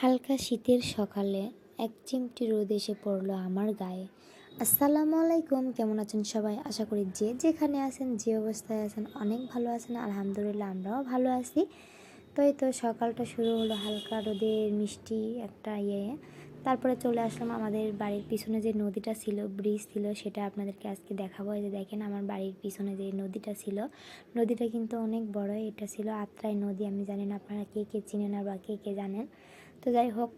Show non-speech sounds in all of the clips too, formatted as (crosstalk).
হালকা শীতের সকালে এক চিমটি রোদ এসে পড়ল আমার গায়ে। আসসালামু আলাইকুম, কেমন আছেন সবাই? আশা করি যে যেখানে আছেন, যে অবস্থায় আছেন, অনেক ভালো আছেন। আলহামদুলিল্লাহ, আমরাও ভালো আছি। তো এই তো সকালটা শুরু হলো হালকা রোদের মিষ্টি একটা ইয়ে। তারপরে চলে আসলাম আমাদের বাড়ির পিছনে যে নদীটা ছিল, ব্রিজ ছিল, সেটা আপনাদেরকে আজকে দেখাবো। যে দেখেন, আমার বাড়ির পিছনে যে নদীটা ছিল, নদীটা কিন্তু অনেক বড়। এটা ছিল আত্রাই নদী, আমি জানি না আপনারা কে কে চিনেন আর বা কে কে জানেন। তো যাই হোক,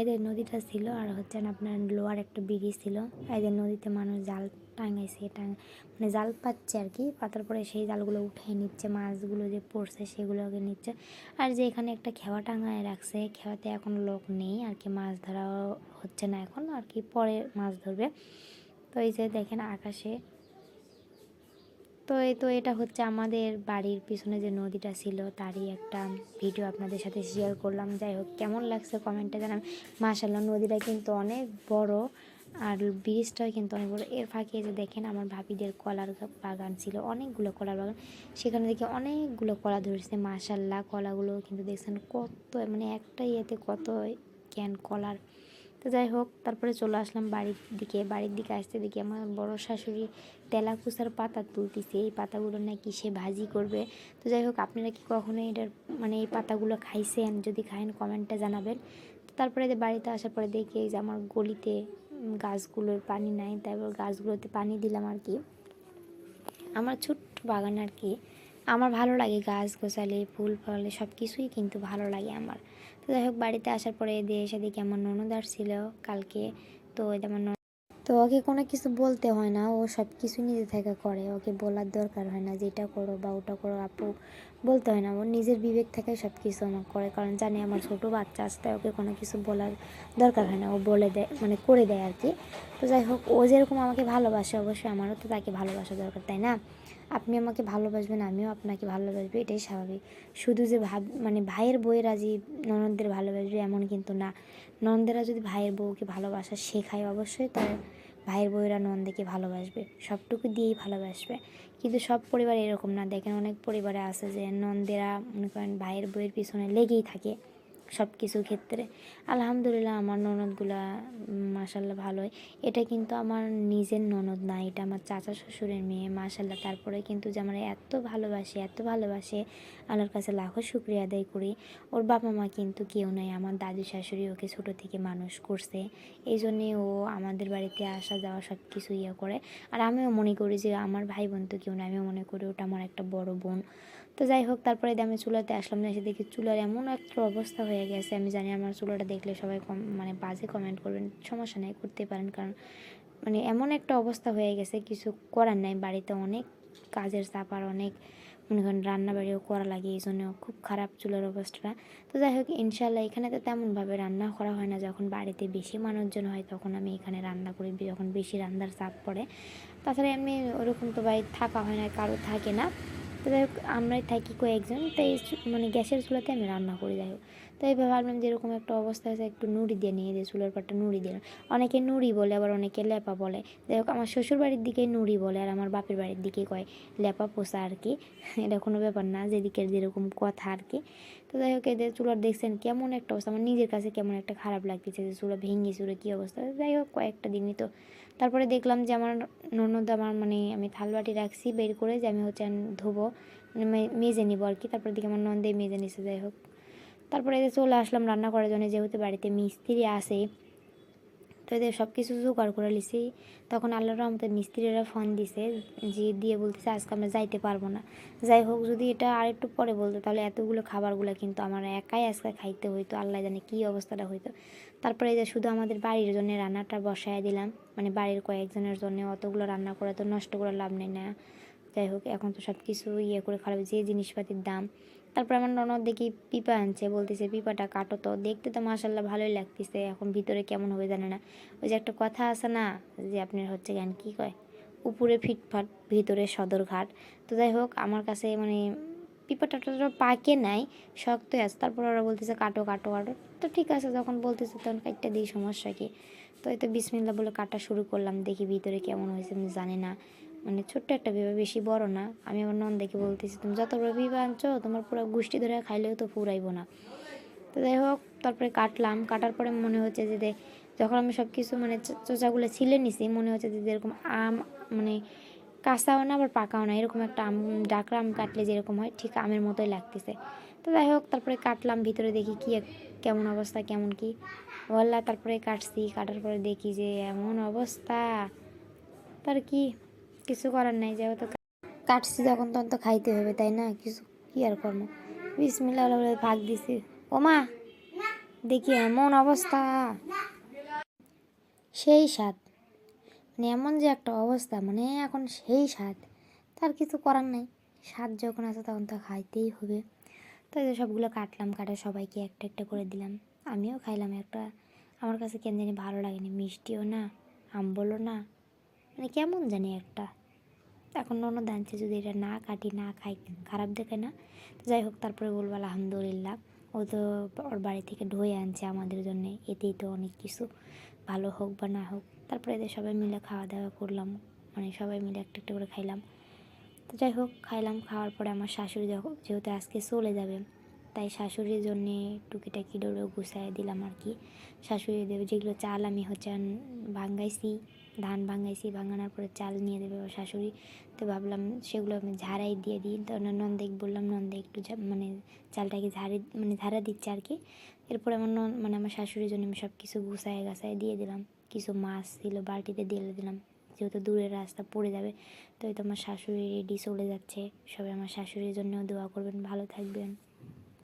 এদের নদীটা ছিল আর হচ্ছে আপনার লোয়ার একটা ব্রিজ ছিল। এদের নদীতে মানুষ জাল টাঙাইছে টাং মানে জাল পাচ্ছে আর কি। পাতার পরে সেই জালগুলো উঠিয়ে নিচ্ছে, মাছগুলো যে পড়ছে সেগুলোকে নিচ্ছে। আর যে এখানে একটা খেওয়া টাঙায় রাখছে, খেওয়াতে এখন লোক নেই। আর কি মাছ ধরা হচ্ছে না এখন, আর কি পরে মাছ ধরবে। তো এই যে দেখেন আকাশে তো এই তো এটা হচ্ছে আমাদের বাড়ির পিছনে যে নদীটা ছিল, তারই একটা ভিডিও আপনাদের সাথে শেয়ার করলাম। যাই হোক, কেমন লাগছে কমেন্টে জানান মাশাল্লাহ নদীটা কিন্তু অনেক বড় আর ব্রিজটা কিন্তু অনেক বড়। এর ফাঁকে যে দেখেন, আমার ভাবিদের কলার বাগান ছিল, অনেকগুলো কলার বাগান। সেখানে দেখে অনেকগুলো কলা ধরেছে মাশাল্লাহ কলাগুলো কিন্তু দেখছেন কত মানে একটা ইয়েতে কত ক্যান কলার। তো যাই হোক, তারপরে চলে আসলাম বাড়ির দিকে। বাড়ির দিকে আসতে দেখি আমার বড় শাশুড়ি তেলাকুচার পাতা তুলতেছে। এই পাতাগুলো নাকি সে ভাজি করবে। তো যাই হোক, আপনারা কি কখনো এটার মানে এই পাতাগুলো খাইছেন? যদি খায়েন কমেন্টে জানাবেন। তো তারপরে বাড়িতে আসার পরে দেখি যে আমার গলিতে গাছগুলোর পানি নাই তারপর গাছগুলোতে পানি দিলাম আর কি। আমার ছোট্ট বাগান আর কি। আমার ভালো লাগে গাছ গোছালে, ফুল ফলে সব কিছুই কিন্তু ভালো লাগে আমার। তো যাই হোক, বাড়িতে আসার পরে দিয়ে এসে দেখি আমার ননদ ছিল কালকে। তো আমার তো ওকে কোনো কিছু বলতে হয় না, ও সব কিছু নিজে থেকে করে। ওকে বলার দরকার হয় না যে এটা করো বা ওটা করো, আপু বলতে হয় না। ও নিজের বিবেক থেকে সব কিছু আমার করে, কারণ জানে আমার ছোটো বাচ্চা আসতে ওকে কোনো কিছু বলার দরকার হয় না। ও বলে দেয় মানে করে দেয় আর কি। তো যাই হোক, ও যেরকম আমাকে ভালোবাসে, অবশ্যই আমারও তো তাকে ভালোবাসা দরকার, তাই না? আপনি আমাকে ভালোবাসবেন, আমিও আপনাকে ভালোবাসবো, এটাই স্বাভাবিক। শুধু যে ভাব মানে ভাইয়ের বইয়েরা যে ননদদের ভালোবাসবে এমন কিন্তু না। ননদেরা যদি ভাইয়ের বউকে ভালোবাসা শেখায়, অবশ্যই তার ভাইয়ের বউয়েরা নন্দকে ভালোবাসবে। সবটুকু দিয়েই ভালোবাসবে। কিন্তু সব পরিবারে এরকম না। দেখেন অনেক পরিবারে আছে যে নন্দেরা মনে করেন ভাইয়ের বইয়ের পিছনে লেগেই থাকে। সব কিছু ক্ষেত্রে। আলহামদুলিল্লাহ আমার ননদগুলা মাসাল্লাহ ভালোই। এটা কিন্তু আমার নিজের ননদ না, এটা আমার চাচা শ্বশুরের মেয়ে মাসাল্লাহ তারপরে কিন্তু যে আমার এত ভালোবাসে এত ভালোবাসে, আল্লাহর কাছে লাখো শুক্রিয়া আদায় করি। ওর বাবা মা কিন্তু কেউ নাই, আমার দাদু শাশুড়ি ওকে ছোটো থেকে মানুষ করছে। এই জন্যে ও আমাদের বাড়িতে আসা যাওয়া সব কিছু ইয়ে করে। আর আমিও মনে করি যে আমার ভাই বোন তো কেউ না আমিও মনে করি ওটা আমার একটা বড় বোন। তো যাই হোক, তারপরে আমি চুলাতে আসলাম না, এসে দেখি চুলার এমন একটা অবস্থা হয়ে গেছে। আমি জানি আমার চুলাটা দেখলে সবাই কম মানে বাজে কমেন্ট করবেন, সমস্যা নেই, করতে পারেন। কারণ মানে এমন একটা অবস্থা হয়ে গেছে, কিছু করার নাই। বাড়িতে অনেক কাজের চাপ আর অনেক, মনে করেন রান্নাবাড়িও করা লাগে এই জন্য খুব খারাপ চুলার অবস্থাটা। তো যাই হোক ইনশাল্লাহ এখানে তো তেমনভাবে রান্না করা হয় না। যখন বাড়িতে বেশি মানুষজন হয়, তখন আমি এখানে রান্না করি, যখন বেশি রান্নার চাপ পড়ে। তাছাড়া এমনি ওরকম তো বাড়ি থাকা হয় না, কারও থাকে না। তো যাই হোক আমরাই থাকি কয়েকজন, তাই মানে গ্যাসের চুলাতে আমি রান্না করি, যাই হোক। তো এইভাবে ভাবলাম যেরকম একটা অবস্থা আছে, একটু নুড়ি দিয়ে নিয়ে দিয়ে চুলার পাটটা নুড়ি দিলাম অনেকে নুড়ি বলে, আবার অনেকে লেপা বলে। যাই হোক, আমার শ্বশুর বাড়ির দিকে নুড়ি বলে আর আমার বাপের বাড়ির দিকে কয় লেপা পোষা আর কি। (laughs) এটা কোনো ব্যাপার না যেদিকে যেরকম কথা আর কি। তো যাই হোক, এদের চুলার দেখছেন কেমন একটা অবস্থা, আমার নিজের কাছে কেমন একটা খারাপ লাগতেছে যে চুলা ভেঙে চুলে কী অবস্থা। যাই হোক, কয়েকটা দিনই তো। তারপরে দেখলাম যে আমার ননদ আমার মানে আমি থালবাটি রাখছি, বের করে যে আমি হচ্ছে ধোবো মানে মেজে নিবো আর কি। তারপরে দিকে আমার নন্দে মেজে নিছে, যাই হোক। তারপরে এদের চলে আসলাম রান্না করার জন্য, যেহেতু বাড়িতে মিস্ত্রি আসে তো এদের সব কিছু জোগাড় করে লিছি তখন আল্লাহর রহমতে মিস্ত্রিরা ফোন দিছে, যে দিয়ে বলতেছে, আজকে আমরা যাইতে পারব না। যাই হোক, যদি এটা আর একটু পরে বলতো, তাহলে এতগুলো খাবারগুলো কিন্তু আমার একাই আজকে খাইতে হইতো, আল্লাহ জানে কী অবস্থাটা হইতো। তারপরে যে শুধু আমাদের বাড়ির জন্য রান্নাটা বসায় দিলাম মানে বাড়ির কয়েকজনের জন্য অতগুলো রান্না করে তো নষ্ট করে লাভ নেই না। যাই হোক, এখন তো সব কিছু ইয়ে করে খারাপ, যে জিনিসপাতির দাম তারপর আমার ননদ দেখি পিপা আনছে, বলতেছে, পিপাটা কাটো তো, দেখতে তো মাসাল্লাহ ভালোই লাগতেছে, এখন ভিতরে কেমন হবে জানে না। ওই যে একটা কথা আছে না, যে আপনার হচ্ছে জ্ঞান কী কয়, উপরে ফিটফাট, ভিতরে সদরঘাট। তো যাই হোক, আমার কাছে মানে পিপাটা পাকে নাই, শক্ত আছে। তারপর ওরা বলতেছে, কাটো কাটো কাটো। তো ঠিক আছে, যখন বলতেছে, তখন কাটটা দিই, সমস্যা কি? তো এই তো বিসমিল্লা বলে কাটা শুরু করলাম, দেখি ভিতরে কেমন হয়েছে, আমি জানি না। মানে ছোট্ট একটা বিবাহ, বেশি বড় না। আমি আমার নন্দাকে বলতেছি, তুমি যত বড় বিবাহ আনছো, তোমার পুরো গোষ্ঠী ধরে খাইলেও তো ফুরাইবো না। তো যাই হোক, তারপরে কাটলাম। কাটার পরে মনে হচ্ছে যে যখন আমি সব কিছু মানে চোচাগুলো ছিলে নিছি, মনে হচ্ছে যে এরকম আম মানে কাঁচাও না, আবার পাকাও না। এরকম একটা আম ডাকরা আম কাটলে যেরকম হয়, ঠিক আমের মতোই লাগতেছে। তো যাই হোক, তারপরে কাটলাম, ভিতরে দেখি কি কেমন অবস্থা, কেমন কি। বললা তারপরে কাটছি। কাটার পরে দেখি যে এমন অবস্থা। তার কি কিছু করার নাই যেহেতু কাটছি যখন তখন তো খাইতে হবে, তাই না? কিছু কি আর করব? বিসমিল্লা বলে ভাগ দিছি। মা, দেখি এমন অবস্থা। সেই স্বাদ। মানে এমন যে একটা অবস্থা মানে এখন সেই স্বাদ। তার কিছু করার নাই। স্বাদ যখন আছে তখন তো খাইতেই হবে। তো এই সবগুলো কাটলাম, কাটে সবাইকে একটা একটা করে দিলাম। আমিও খাইলাম একটা। আমার কাছে কেন জানি ভালো লাগেনি। মিষ্টিও না আম্বলও না। মানে কেমন জানি একটা। এখন অন্য দানছে যদি এটা না কাটি, না খাই খারাপ দেখে না। তো যাই হোক, তারপরে বলব আলহামদুলিল্লাহ। ও তো ওর বাড়ি থেকে ঢয়ে আনছে আমাদের জন্য। এতেই তো অনেক কিছু, ভালো হোক বা না হোক। তারপরে এদের সবাই মিলে খাওয়া দাওয়া করলাম। মানে সবাই মিলে একটা একটা করে খাইলাম। তো যাই হোক, খাইলাম। খাওয়ার পরে আমার শাশুড়ি যখন যেহেতু আজকে চলে যাবে তাই শাশুড়ির জন্যে টুকিটাকি ডোরো গুছাই দিলাম আর কি। শাশুড়ি দেবে যেগুলো চাল আমি হচ্ছে ভাঙ্গাইছি, ধান ভাঙ্গাইছি ভাঙানোর পরে চাল নিয়ে দেবে শাশুড়ি। তো ভাবলাম সেগুলো আমি ঝাড়াই দিয়ে দিই। তো নন্দেক বললাম নন্দে একটু মানে চালটাকে ঝাড়ে মানে ঝাড়া দিচ্ছে আর কি। এরপরে আমার নন মানে আমার শাশুড়ির জন্য আমি সব কিছু গুছায় গাছায় দিয়ে দিলাম। কিছু মাছ ছিল, বালতিতে দিয়ে দিলাম। যেহেতু দূরের রাস্তা, পড়ে যাবে। তো এই তো আমার শাশুড়ি রেডি চলে যাচ্ছে। সবাই আমার শাশুড়ির জন্যও দোয়া করবেন। ভালো থাকবেন।